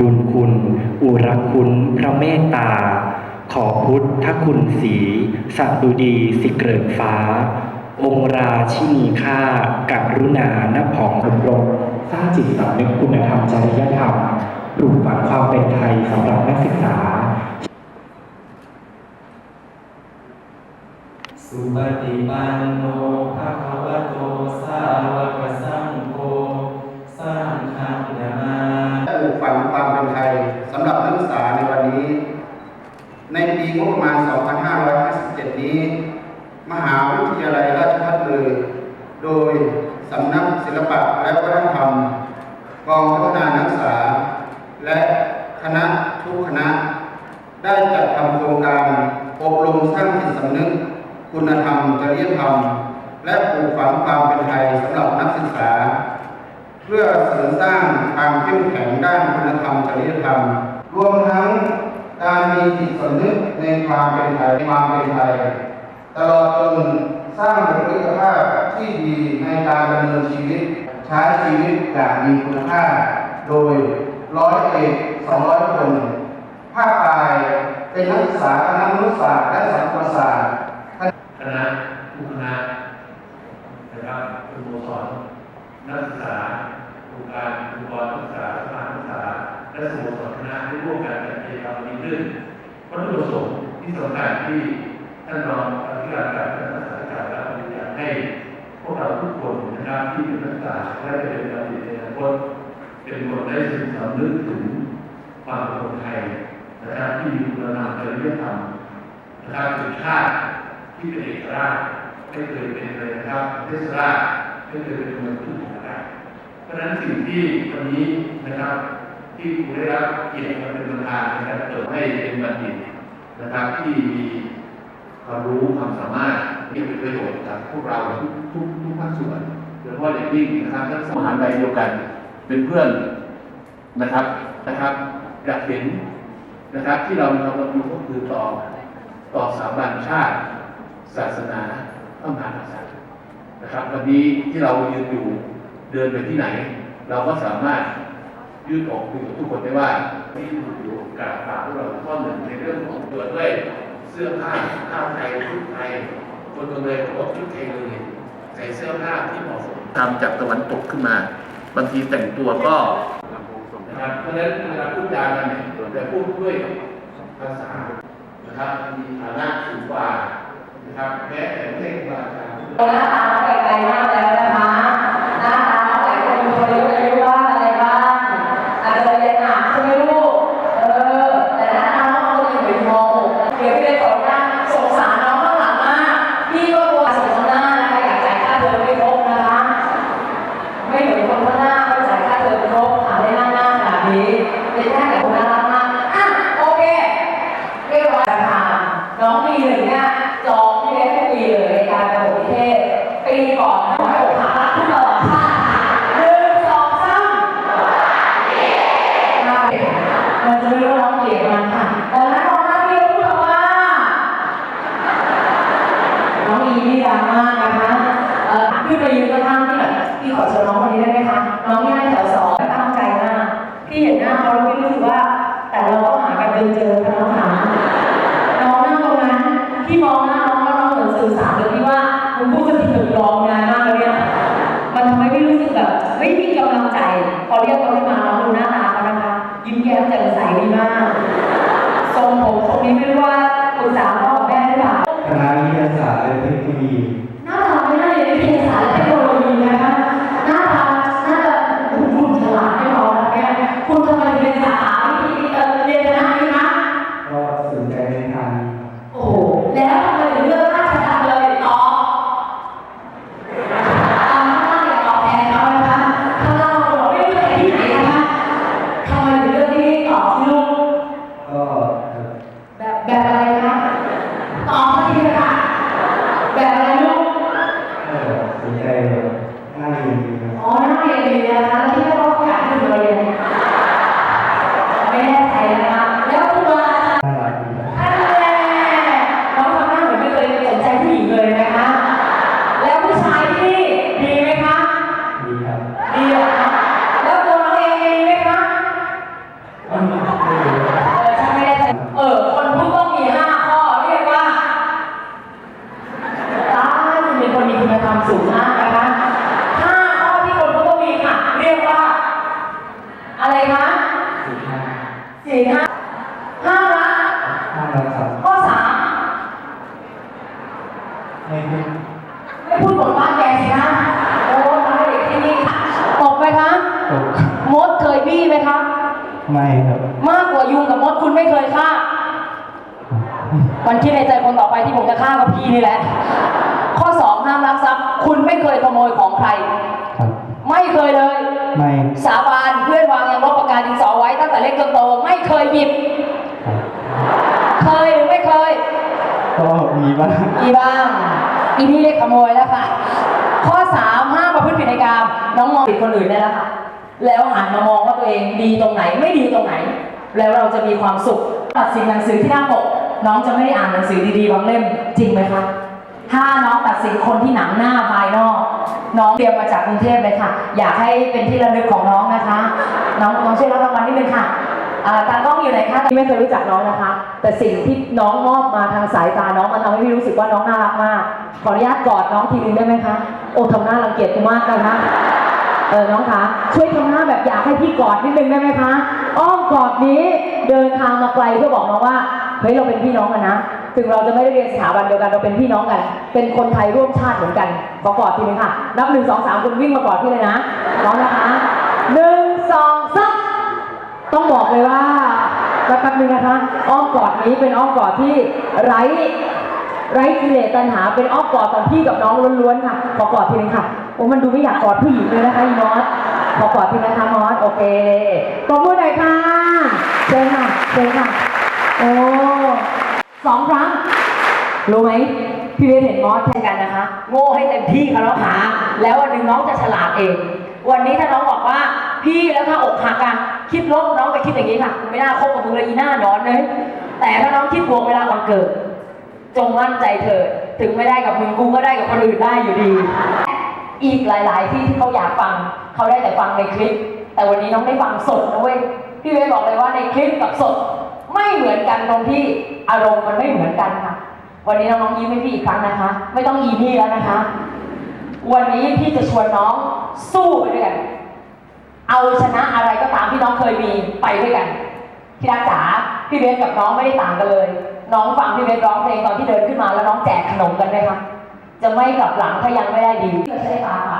ดุลคุณ อุรคุณ พระเมตตา ขอพุทธคุณสีสัดุดีสิเกริกฟ้า องค์ราชินีข้าการุณานภองอบรมสร้างจิตสำนึกคุณธรรมจริยธรรมปลูกฝังความเป็นไทยสำหรับนักศึกษาสุปฏิปันโนภะคะวะโตสาวกสังโฆส งบประมาณ 2557 นี้ มหาวิทยาลัยราชภัฏเลย โดยสำนักศิลปะและวัฒนธรรม กองพัฒนานักศึกษา และคณะทุกคณะ ได้จัดทำโครงการอบรมสร้างจิตสำนึก คุณธรรมจริยธรรม และปลูกฝังความเป็นไทยสำหรับนักศึกษา เพื่อเสริมสร้างความเข้มแข็งด้านคุณธรรมจริยธรรม รวมทั้ง การมีจิตสำนึกในความเป็นไทยความเป็นไทยตลอดจนสร้างบุคลิกภาพที่ดีในการดำเนินชีวิต ใช้ชีวิตอย่างมีคุณค่า โดยร้อยเอกสองร้อยคนภาคปลายเป็นนักศึกษาคณะมนุษยศาสตร์และสังคมศาสตร์คณะทุกคณะนะครับสโมสรนักศึกษาโครงการองค์กรนักศึกษาสถานศึกษาและสโมสรคณะได้ร่วมกัน จัดกิจกรรมนี้ขึ้นวัตถุประสงค์ที่สำคัญที่ท่านรองอธิการการนักศึกษาการและปริญญาให้พวกเราทุกคนนะครับที่เป็นนักศึกษาและเป็นบัณฑิตในอนาคตเป็นคนได้สึกสำนึกถึงความเป็นคนไทยนะครับที่มีคุณธรรมจริยธรรมนะครับถึงชาติที่เป็นเอกราชไม่เคยเป็นเลยนะครับเทศราชไม่เคยเป็นเมืองขึ้นของใครเพราะฉะนั้นสิ่งที่วันนี้นะครับ ที่คุณได้รับเกียรติมาเป็นประธานในการเปิดให้เป็นบัณฑิตนะครับ ที่มีความรู้ความสามารถที่เป็นประโยชน์กับพวกเราทุกทุกทุกภาคส่วนโดยเฉพาะอย่างยิ่งนะครับทั้งสมหาลัยเดียวกันเป็นเพื่อนนะครับนะครับอยากเห็นนะครับ ที่เรามีความรับรู้ก็คือต่อต่อสถาบันชาติ ศาสนาพระมหากษัตริย์นะครับ วันนี้ที่เรายืนอยู่เดินไปที่ไหน เราก็สามารถ ยืดอกคุยกับทุกคนได้ว่าที่อยู่กับฝากพวกเราข้อหนึ่งในเรื่องของเกิดด้วยเสื้อผ้าผ้าไทยชุดไทยคนเมืองเลยบอกว่าชุดไทยเลยใส่เสื้อผ้าที่เหมาะสมทำจากตะวันตกขึ้นมา บางทีแต่งตัวก็นะครับเพราะฉะนั้นเวลาพูดจากันเนี่ยจะพูดด้วยภาษานะครับมีฐานะสูงกว่านะครับแม้แต่ไม่ใช่ครูบาอาจารย์หน้าตาไปไกลมากแล้วนะคะ เดี๋ยวพี่เลยขออนุญาสงสารน้องข้างหลังมากพี่ก็กลัวสงสารหน้านะคะอยากจ่ายค่าเทอมไม่ครบนะคะ ไม่เหมือนคนข้างหน้าก็จ่ายค่าเทอมครบหาได้หน้าหน้าขนาดนี้เป็นแค่กับคนน่ารักมากอะโอเคเรียบร้อยราคาน้องปีหนึ่งเนี่ย อเชิญน้องคนนี้ได้ไหมคะ น้องที่นั่งแถวสองตั้งใจมาก พี่เห็นหน้าเขาแล้วพี่รู้สึกว่า แต่เราก็หากันจนเจอค่ะน้องหาน้องนั่งตรงนั้น พี่มองหน้าน้องแล้วน้องเหมือนสื่อสารเลยพี่ว่าคุณพูดกันถึงร้องงานมากเลยเนี่ย มันทำให้พี่รู้สึกแบบไม่มีกำลังใจ พอเรียกเขาขึ้นมาน้องดูหน้าตาเขานะคะ ยิ้มแย้มแจ่มใสดีมากทรงผมทรงนี้ไม่รู้ว่าปรึกษาพ่อกับแม่หรือเปล่าคณะวิทยาศาสตร์และเทคโนโลยี คุณธรรมสูงมากนะคะห้าข้อที่คนก็ต้องมีค่ะ เรียกว่า อะไรคะสี่ห้าห้าละห้าละสามข้อสามไม่พูดบทบ้านแกสินะโอ้ตายเด็กที่นี่ตกไหมคะตกมดเคยบี้ไหมคะไม่ครับ มากกว่ายุงกับมดคุณไม่เคยฆ่ามันคิดในใจคนต่อไปที่ผมจะฆ่ากับพี่นี่แหละ ไม่เคยขโมยของใคร ครับ ไม่เคยเลย ไม่สาบานเพื่อนวางยังลบประกาศดินสอไว้ตั้งแต่เล็กจนโตไม่เคยหยิบ ครับเคยหรือไม่เคย ก็มีบ้างอีบ้าง อีนี่เรียกขโมยแล้วค่ะ ข้อสามห้ามประพฤติผิดในกามน้องมองผิดคนอื่นได้แล้วค่ะ แล้วหันมามองว่าตัวเองดีตรงไหนไม่ดีตรงไหน แล้วเราจะมีความสุขตัดสินหนังสือที่หน้าปกน้องจะไม่ได้อ่านหนังสือดีๆบางเล่มจริงไหมคะ ถ้าน้องตัดสินคนที่หนังหน้าภายนอก น้องเตรียมมาจากกรุงเทพเลยค่ะ อยากให้เป็นที่ระลึกของน้องนะคะ น้องน้องช่วยรับรางวัลนิดนึงค่ะอ่าตากล้องอยู่ไหนคะที่ไม่เคยรู้จักน้องนะคะ แต่สิ่งที่น้องมอบมาทางสายตาน้องมันทำให้พี่รู้สึกว่าน้องน่ารักมาก ขออนุญาตกอดน้องทีนึงได้ไหมคะโอ้ทำหน้ารังเกียจกูมากเลยนะเออน้องคะช่วยทำหน้าแบบอยากให้พี่กอดนิดนึงได้ไหมคะอ้อมกอดนี้เดินทางมาไกลเพื่อบอกน้องว่าเฮ้ยเราเป็นพี่น้องกันนะ ถึงเราจะไม่ได้เรียนสถาบันเดียวกันเราเป็นพี่น้องกัน เป็นคนไทยร่วมชาติเหมือนกันขอกอดทีนึงค่ะ นับหนึ่งสองสามคุณวิ่งมากอดพี่เลยนะน้องนะคะหนึ่งสองสามต้องบอกเลยว่าแป๊บนึงนะคะ อ้อมกอดนี้เป็นอ้อมกอดที่ไร้ไร้กิเลสตัณหา เป็นอ้อมกอดของพี่กับน้องล้วนๆค่ะ ขอกอดทีนึงค่ะโอ้มันดูไม่อยากกอดผู้หญิงเลยนะคะมอสขอกอดทีนะคะมอสโอเคตบมือหน่อยค่ะเชิญค่ะเชิญค่ะโอ้ สองครั้ง รู้ไหมพี่เวทเห็นมอสแทนกันนะคะ โง่ให้เต็มที่ค่ะน้องขาแล้ววันหนึ่งน้องจะฉลาดเอง วันนี้ถ้าน้องบอกว่า พี่แล้วถ้าอกหักกันคิดลบน้องจะคิดอย่างนี้ค่ะไม่น่าคบกับมึงเลยอีหน้าหนอนเลยแต่ถ้าน้องคิดบวกเวลาวันเกิด จงมั่นใจเถิดถึงไม่ได้กับมึงกูก็ได้กับคนอื่นได้อยู่ดี อีกหลาย ๆ ที่ที่เขาอยากฟัง เขาได้แต่ฟังในคลิป แต่วันนี้น้องได้ฟังสดนะเว้ยพี่เวย์บอกเลยว่าในคลิปกับสด ไม่เหมือนกันตรงที่อารมณ์มันไม่เหมือนกันค่ะ วันนี้น้องๆยิ้มให้พี่อีกครั้งนะคะ ไม่ต้องอีนี่แล้วนะคะ วันนี้พี่จะชวนน้องสู้ไปด้วยกัน เอาชนะอะไรก็ตามที่น้องเคยมีไปด้วยกันพี่รักจ๋าพี่เบสกับน้องไม่ได้ต่างกันเลย น้องฟังพี่เบสร้องเพลงตอนที่เดินขึ้นมาแล้วน้องแจกขนมกันไหมคะจะไม่กลับหลังถ้ายังไม่ได้ดีพี่ใช้ตาปากนี้